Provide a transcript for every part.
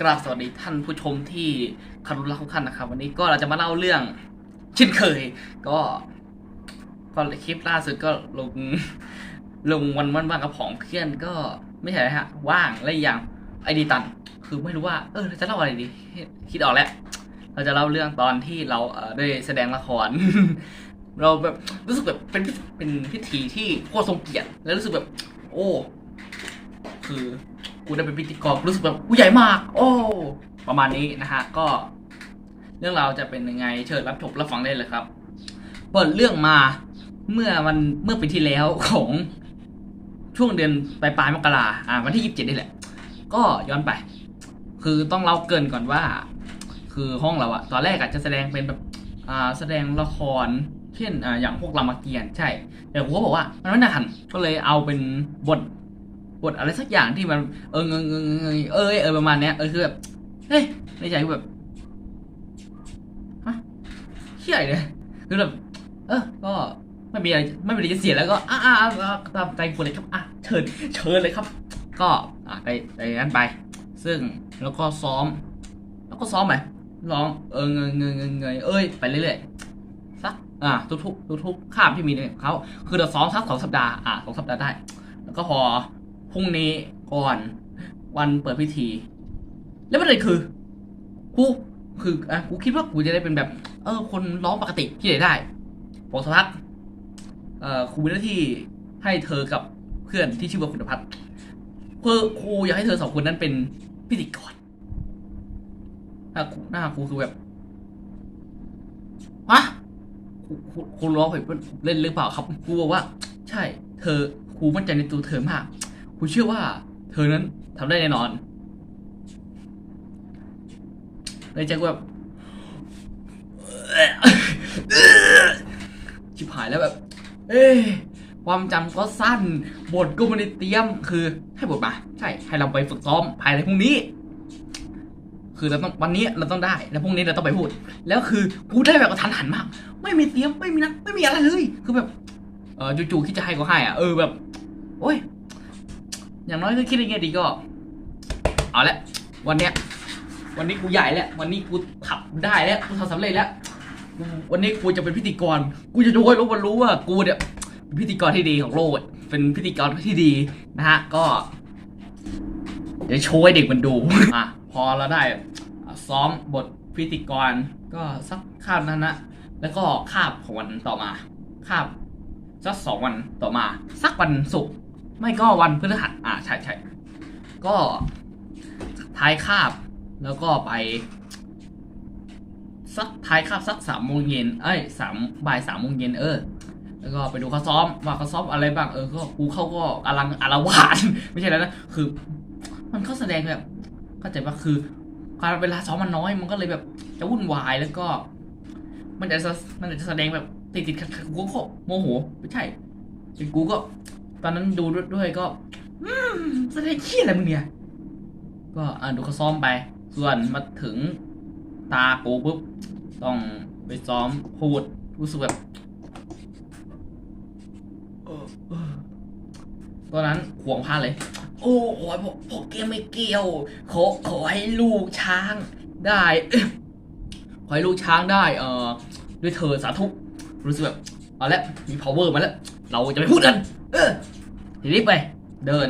กราบสวัสดีท่านผู้ชมที่คารุรักทุกท่านนะครับ วันนี้ก็เราจะมาเล่าเรื่องเช่นเคย ก็ก็คลิปล่าสุดก็ลงลงวันวันว่างกับของเพื่อนก็ไม่ใช่นะฮะ ว่างและอีกอย่างไอดีตัน คือไม่รู้ว่า เออเราจะเล่าอะไรดี คิดออกแล้ว เราจะเล่าเรื่องตอนที่เราเออได้แสดงละคร เราแบบรู้สึกแบบเป็นเป็นพิธีที่โคตรทรงเกียรติและรู้สึกแบบ โอ้ คือ กูได้เป็นพิธีกรรู้สึกแบบกูใหญ่มาก โอ้ประมาณนี้นะฮะ ก็ เรื่องราวจะเป็นยังไงเชิญรับชมรับฟังได้เลยครับ เปิดเรื่องมาเมื่อวันเมื่อปีที่แล้วของช่วงเดือนปลายปลายมกราอ่า วันที่ยี่สิบเจ็ดนี่แหละ ก็ย้อนไป คือต้องเล่าเกินก่อนว่า คือห้องเราอะตอนแรกอะจะแสดงเป็นแบบ อ่า แสดงละคร เช่น อ่า อย่างพวกรามเกียรติ์ใช่ แต่ผมก็บอกว่า มันไม่น่าทันก็เลยเอาเป็นบท บทอะไรสักอย่างที่มันเออเงงเงงเงงเออเออประมาณเนี้ยเออคือแบบเฮ้ยในใจคือแบบฮะเชี่ยเลยคือแบบเออก็ไม่มีอะไรไม่มีอะไรจะเสียแล้วก็อ่าอ่าอ่าตามใจคุณเลยครับอะเชิญเชิญเลยครับ ก็อะไปไปงั้นไป ซึ่งแล้วก็ซ้อม แล้วก็ซ้อมไหมร้องเออเงยเงยเงยเอ้ยไปเรื่อยๆสักอ่าทุกทุกทุกทุกๆคาบที่มีเนี่ยเขาคือเราซ้อมสักสองสัปดาห์อ่าสองสัปดาห์ได้ แล้วก็พอ พรุ่งนี้ก่อนวันเปิดพิธี แล้วประเด็นคือกูคืออะกูคิดว่ากูจะได้เป็นแบบ เออ คนร้องปกติที่ไหนได้พอสักพักเอ่อครูมีหน้าที่ให้เธอกับเพื่อนที่ชื่อว่าคุณพัฒน์เพื่อครูอยากให้เธอสองคนนั้นเป็นพิธีกรหน้าครูหน้าครูคือแบบฮะครูครูครูร้องไปเล่นหรือเปล่าครับครูบอกว่า ใช่ เธอครูมั่นใจในตัวเธอมาก ครูเชื่อว่า เธอนั้นทำได้แน่นอนในใจกูแบบชิบหายแล้วแบบ เอ้ยความจำก็สั้น บทก็ไม่ได้เตรียม คือให้บทมา ใช่ ให้เราไปฝึกซ้อมภายในพรุ่งนี้ คือเราต้องวันนี้เราต้องได้ แล้วพรุ่งนี้เราต้องไปพูด แล้วคือพูดได้แบบกระทันหันมาก ไม่มีเตรียม ไม่มีนัดไม่มีอะไรเลย คือแบบ เออจู่ๆคิดจะให้ก็ให้อะ เออแบบ โอ้ย อย่างน้อยก็คิดในแง่ดีก็ เอาละวันเนี้ยวันนี้กูใหญ่แล้ว วันนี้กูขับได้แล้วกูทำสำเร็จแล้วกูวันนี้กูจะเป็นพิธีกร กูจะโดยรู้วันรู้ว่ากูเนี่ยเป็นพิธีกรที่ดีของโลกเป็นพิธีกรที่ดีนะฮะก็เดี๋ยวโชว์ให้เด็กมันดูอะพอเราได้ซ้อมบทพิธีกรก็สักคาบนั้นนะแล้วก็คาบของวันต่อมาคาบสักสองวันต่อมา สักวันศุกร์ ไม่ก็วันพฤหัสอ่าใช่ใช่ก็ท้ายคาบ แล้วก็ไป สักท้ายคาบสักสามโมงเย็นเอ้ยสามบ่ายสามโมงเย็นเออ แล้วก็ไปดูเขาซ้อมว่าเขาซ้อมอะไรบ้างเออก็กูเขาก็อลังอารวาสไม่ใช่แล้วนะคือ มันเขาแสดงแบบเข้าใจว่าคือการเวลาซ้อมมันน้อยมันก็เลยแบบจะวุ่นวายแล้วก็ มันจะมันจะแสดงแบบติดติดขัดขัดกูก็โมโหไม่ใช่กูก็ ตอนนั้นดูด้วยก็อืมแสดงขี้อะไรมึงเนี่ย ก็อ่าดูเขาซ้อมไป ส่วนมาถึงตากูปุ๊บ ต้องไปซ้อมพูดรู้สึกแบบตอนนั้นห่วงพลาดเลย โอ้ขอให้พวกพวกเกมไม่เกี่ยว ขอขอให้ลูกช้างได้ ขอให้ลูกช้างได้ เอ่อ ด้วยเธอสาธุรู้สึกแบบเอาละมี power มาแล้ว เราจะไปพูดกัน เออทีนี้ไป เดิน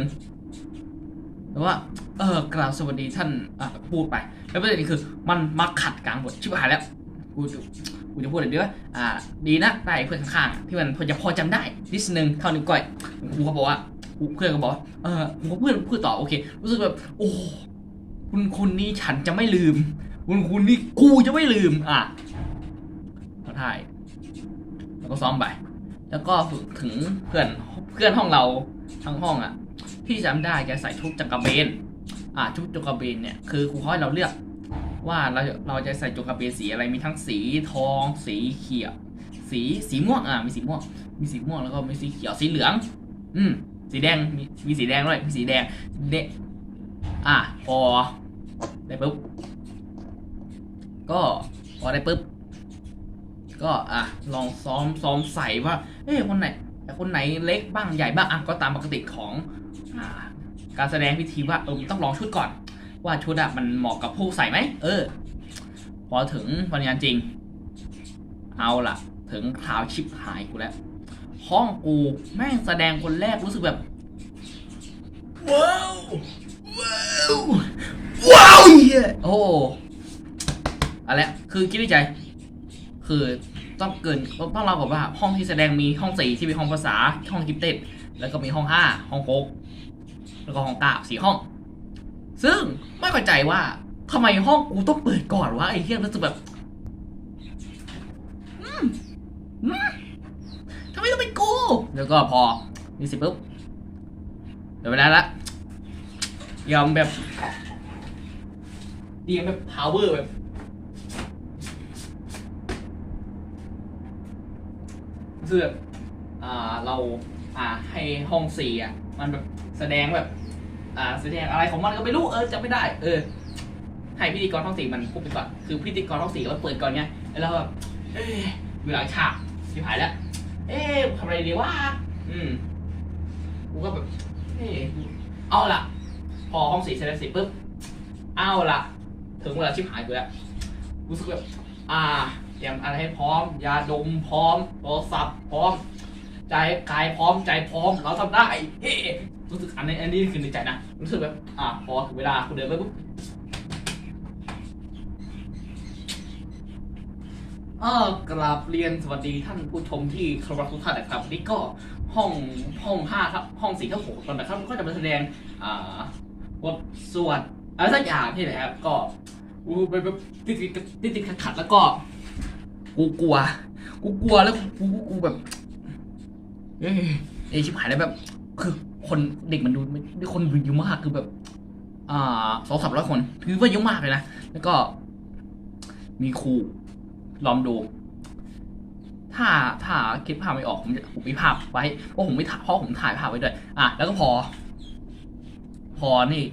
แล้วว่า เออกราบสวัสดีท่านอะพูดไป แล้วประเด็นคือ มันมาขัดกลางบทชิบหายแล้ว กูจะกูจะพูดอะไรดีวะอ่า ดีนะได้เพื่อนข้างๆที่มันพอจะพอจำได้นิดนึงเท่านิ้วก้อยกูเขาบอกว่าเพื่อนก็บอกเออกูก็เพื่อนพูดต่อโอเค รู้สึกแบบโอ้คุณคุณนี่ฉันจะไม่ลืม คุณคุณนี่กูจะไม่ลืม อะขอถ่ายแล้วก็ซ้อมไป แล้วก็ฝึกถึงเพื่อน เพื่อนห้องเราทั้งห้องอะพี่จำได้แกใส่ชุดจักรเบน อ่าชุดจักรเบนเนี่ยคือครูเขาให้เราเลือกว่าเราเราจะใส่จักรเบนสีอะไรมีทั้งสีทอง สีเขียว สีสีม่วงอ่ามีสีม่วง มีสีม่วงแล้วก็มีสีเขียวสีเหลือง อืมสีแดงมีมีสีแดงด้วยมีสีแดงเดะอะพอได้ปุ๊บก็พอได้ปุ๊บก็อะลองซ้อมซ้อมใส่ว่า เอ้ยคนไหน แต่คนไหนเล็กบ้างใหญ่บ้างอะก็ตามปกติของอการแสดงพิธีว่าเออต้องลองชุดก่อน ว่าชุดอะมันเหมาะกับผู้ใส่ไหมเออ พอถึงวันงานจริง เอาล่ะ ถึงคราวชิปหายกูแล้วห้องกูแม่งแสดงคนแรกรู้สึกแบบว้าวว้าวว้าวเยโอ้อะไรคือคิดในใจ คือ ต้องเกินต้องเรากับว่าห้องที่แสดงมีห้องสี่ที่มีห้องภาษาห้องกิฟเต็ดแล้วก็มีห้องห้าห้องโฟกแล้วก็ห้องเก้าสี่ห้อง ซึ่งไม่เข้าใจว่าทำไมห้องกูต้องเปิดก่อนวะไอ้เหี้ยรู้สึกแบบทำไมต้องเป็นกู แล้วก็พอนี่สิปุ๊บเดี๋ยวเวลาละยอมแบบเดียมแบบ power แบบ คือแบบอ่าเราอ่าให้ห้องสี่อะมันแบบแสดงแบบอ่าแสดงอะไรของมันก็ไม่รู้เออจำไม่ได้ เออ ให้พิธีกรห้องสี่มันพูดไปก่อนคือพิธีกรห้องสี่มันเปิดก่อนไงแล้วเราแบบเอ๊ะเวลาฉากชิบหายแล้ว เอ๊ะทำอะไรดีวะอืมกูก็แบบเอ๊ะเอาละพอห้องสี่เสร็จแล้วสิปุ๊บเอาละถึงเวลาชิบหายกูแล้วรู้สึกแบบอ่า รียมอะไรให้พร้อม ยาดมพร้อมโทรศัพท์พร้อม ใจกายพร้อมใจพร้อม เราทำได้เฮ้รู้สึกอันนี้อันนี้คือในใจนะ รู้สึกแบบอ่าพอถึงเวลาคุณเดินไปปุ๊บเออกราบเรียนสวัสดีท่านผู้ชมที่เคารพทุกท่านนะครับนี่ก็ห้องห้องห้าครับห้องสี่ทับหกตอนนะครับก็จะมาแสดงอ่าบทสวดอะไรสักอย่างที่ไหนครับ ก็อูไปแบบติดติดติดขัดแล้วก็ กูกลัว กูกลัวแล้วกูกูแบบ เอ้ยเอยชิบหายแล้วแบบ คือคนเด็กมันดูไม่คนดูเยอะมากคือแบบ อ่าสองสามร้อยคนถือว่าเยอะมากเลยนะแล้วก็ มีครูลองดูถ้าถ้าคิดภาพไม่ออกผมจะผมมีภาพไว้เพราะผมไม่ถ่ายเพราะผมถ่ายภาพไว้ด้วย อะแล้วก็พอ พอนี่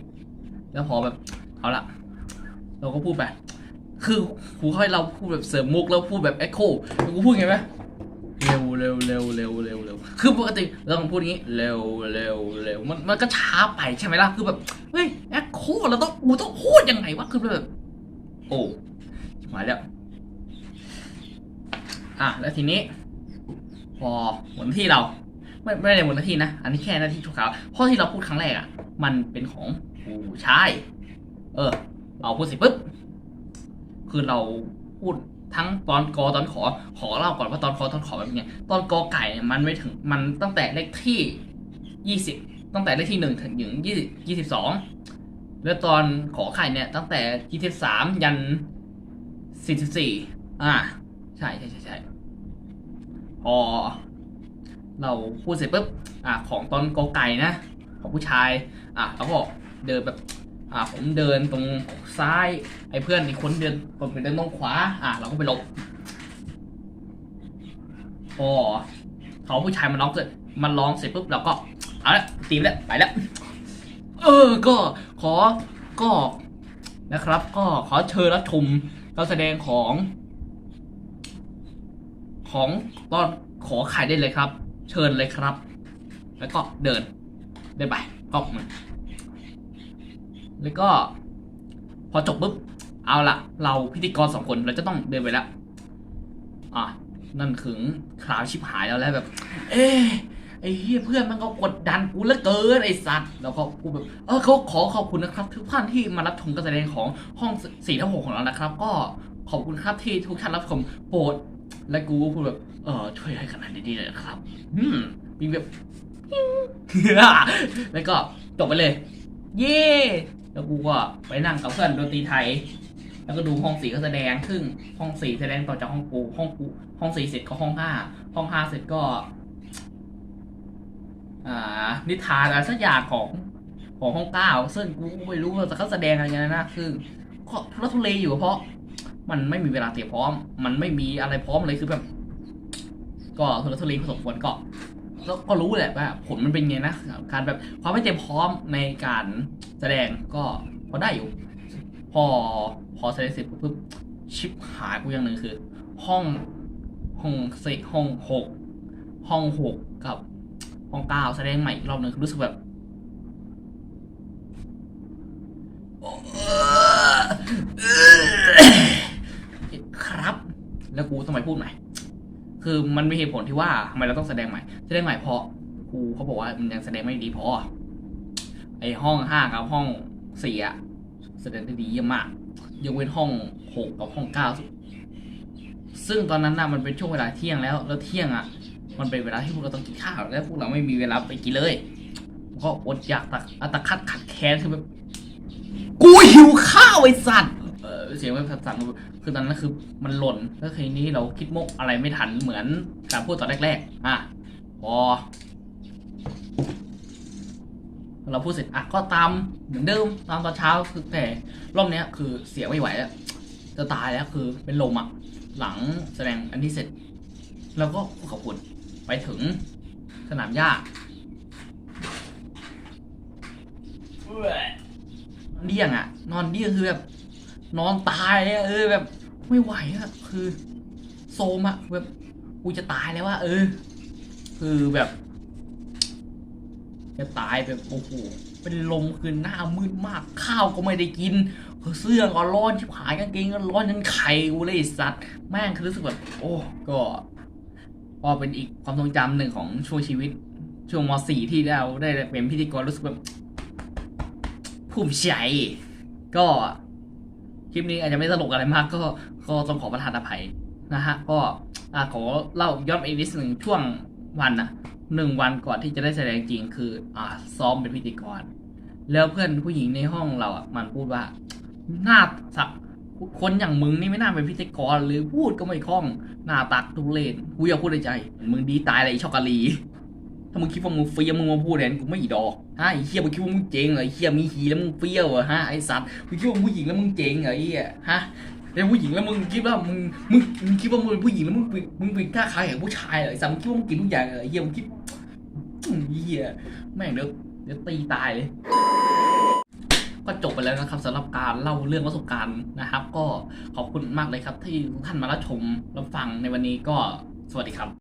แล้วพอแบบเอาละเราก็พูดไป คือครูเขาให้เราพูดแบบเสริมมุกแล้วพูดแบบเอ็กโคกูพูดไงไหมเร็วเร็วเร็วเร็วเร็วเร็วคือปกติเราต้องพูดอย่างนี้เร็วเร็วเร็วมันมันก็ช้าไปใช่ไหมล่ะคือแบบเฮ้ยเอ็กโคเราต้องกูต้องพูดยังไงวะคือแบบโอ้มาแล้วอะแล้วทีนี้ พอหมดหน้าที่เราไม่ไม่ได้หมดหน้าที่นะ อันนี้แค่หน้าที่ชั่วคราวเพราะที่เราพูดครั้งแรกอะ มันเป็นของผู้ชาย เออเราพูดเสิปุ๊บ คือเราพูดทั้งตอนกอตอนขอขอเล่าก่อนว่าตอนกอตอนขอแบบไงตอนกอไก่เนี่ยมันไม่ถึงมันตั้งแต่เลขที่ยี่สิบตั้งแต่เลขที่หนึ่งถึงยี่ยี่สิบสองแล้วตอนขอไข่เนี่ยตั้งแต่ยี่สิบสามยันสี่สิบสี่อ่าใช่ใช่ใช่ใช่พอเราพูดเสร็จปุ๊บอะของตอนกอไก่นะของผู้ชาย อะเราก็เดินแบบ อะผมเดินตรงซ้ายไอ้เพื่อนอีกคนเดินผมเดินตรงขวา อะเราก็ไปหลบพอเขาผู้ชายมันร้องเสร็จมันร้องเสร็จปุ๊บเราก็เอาละตีมแล้วไปแล้วเออก็ขอก็นะครับ ก็ขอเชิญรับชมการแสดงของ ของตอนขอขายได้เลยครับ เชิญเลยครับ แล้วก็เดินเดินไปก็มัน แล้วก็ พอจบปุ๊บ เอาละเราพิธีกรสองคนเราจะต้องเดินไปแล้วอะนั่นถึงคราวชิบหายแล้วแล้วแบบ เอ๊ไอ้เฮียเพื่อนมันก็กดดันกูเหลือเกินไอ้สัตว์แล้วก็กูแบบเออเขาขอขอบคุณนะครับ ทุกท่านที่มารับชมการแสดงของห้องสี่ทับหกของเรานะครับ ก็ขอบคุณครับที่ทุกท่านรับชมโปรดและกูก็พูดแบบเออช่วยให้ขนาดนี้เลยนะครับอืมมีแบบแล้วก็จบไปเลย เย่ แล้วกูก็ไปนั่งกับเพื่อนดนตรีไทย แล้วก็ดูห้องสี่ก็แสดงครึ่งห้องสี่แสดงต่อจากห้องกูห้องกูห้องสี่เสร็จก็ห้องห้าห้องห้าเสร็จก็ อ่า นิทานอะไรสักอย่างของของห้องเก้าซึ่งกูไม่รู้ว่าจะเขาแสดงอะไรกันนะคือก็ทุรทุเลอยู่เพราะ มันไม่มีเวลาเตรียมพร้อม มันไม่มีอะไรพร้อมเลยคือแบบ ก็ทุรทุเลผสมผลก็ก็ ก็รู้แหละว่าผลมันเป็นไงนะการแบบความไม่เตรียมพร้อมในการแสดงก็พอได้อยู่ พอพอแสดงเสร็จปุ๊บชิปหายกูอย่างหนึ่งคือ ห้องห้องสิห้องหกห้องหกกับห้องเก้าแสดงใหม่อีกรอบหนึ่งรู้สึกแบบครับ แล้วกูสมัยพูดใหม่ คือมันมีเหตุผลที่ว่าทำไมเราต้องแสดงใหม่ แสดงใหม่เพราะครูเขาบอกว่ามันยังแสดงไม่ดีพอ ไอห้องห้ากับห้องสี่อะแสดงได้ดีเยี่ยมมากยกเว้นห้องหกกับห้องเก้าซึ่งตอนนั้นน่ะมันเป็นช่วงเวลาเที่ยงแล้ว แล้วเที่ยงอะมันเป็นเวลาที่พวกเราต้องกินข้าว แล้วพวกเราไม่มีเวลาไปกินเลย ก็อดอยากตักอัตคัดขัดแค้นคือแบบกูหิวข้าวไอ้สัตว์ เสียงแบบสั่นๆคือตอนนั้นคือมันหล่นแล้วทีนี้เราคิดมุกอะไรไม่ทันเหมือนการพูดตอนแรก ๆ อะพอเราพูดเสร็จอะก็ตามเหมือนเดิมตามตอนเช้าคือแต่รอบเนี้ยคือเสียไม่ไหวแล้วจะตายแล้วคือเป็นลมอะหลังแสดงอันที่เสร็จ แล้วก็ขอบคุณไปถึงสนามหญ้านอนเดี่ยงอะ นอนเดี่ยงคือแบบ นอนตายเลยอะเออแบบ ไม่ไหวอะคือ โซมอะแบบกูจะตายแล้วว่าเออ คือแบบจะตายแบบโอ้โหเป็นลมคือหน้ามืดมากข้าวก็ไม่ได้กินเสื้อก็ร้อนชิบหายกางเกงก็ร้อนจนไข่กูเลยสัตว์แม่งคือรู้สึกแบบ โอ้ก็ก็เป็นอีกความทรงจำหนึ่งของช่วงชีวิต ช่วงม .4 ที่เราได้เป็นพิธีกรรู้สึกแบบภูมิใจก็ คลิปนี้อาจจะไม่ตลกอะไรมาก ก็ก็ต้องขอประทานอภัยนะฮะ ก็ขอเล่าย้อนไปอีกนิดหนึ่งช่วงวันนะหนึ่งวันก่อนที่จะได้แสดงจริงคืออ่าซ้อมเป็นพิธีกร แล้วเพื่อนผู้หญิงในห้องเราอะมันพูดว่าหน้าสักคนอย่างมึงนี่ไม่น่าเป็นพิธีกรหรือพูดก็ไม่คล่องหน้าตักทุเรศกูอยากพูดในใจ มึงดีตายเลยอ้ช็อกโกแลต ถ้ามึงคิดว่ามึงเฟี้ยวมึงมาพูดแทนกูไม่อีดอกฮะไอ้เฮียมึงคิดว่ามึงเจ๋งเหรอไอ้เฮียมีหีแล้วมึงเฟี้ยวเหรอฮะไอ้สัตว์มึงคิดว่ามึงผู้หญิงแล้วมึงเจ๋งเหรอไอ้เฮียฮะเป็นผู้หญิงแล้วมึงคิดว่ามึงมึงมึงคิดว่ามึงเป็นผู้หญิงแล้วมึงมึงเป็นกล้าขายอย่งผู้ชายเหรอไอ้สัตว์มึงคิดว่ามึงกินทุกอย่างเหรอไอ้เฮียมึงคิดอืมเฮียแม่งเดี๋ยวเดี๋ยวตีตายเลยก็จบไปแล้วนะครับสำหรับการเล่าเรื่องประสบการณ์นะครับ ก็ขอบคุณมากเลยครับที่ทุกท่านมารับชมรับฟังในวันนี้ก็สวัสดีครับ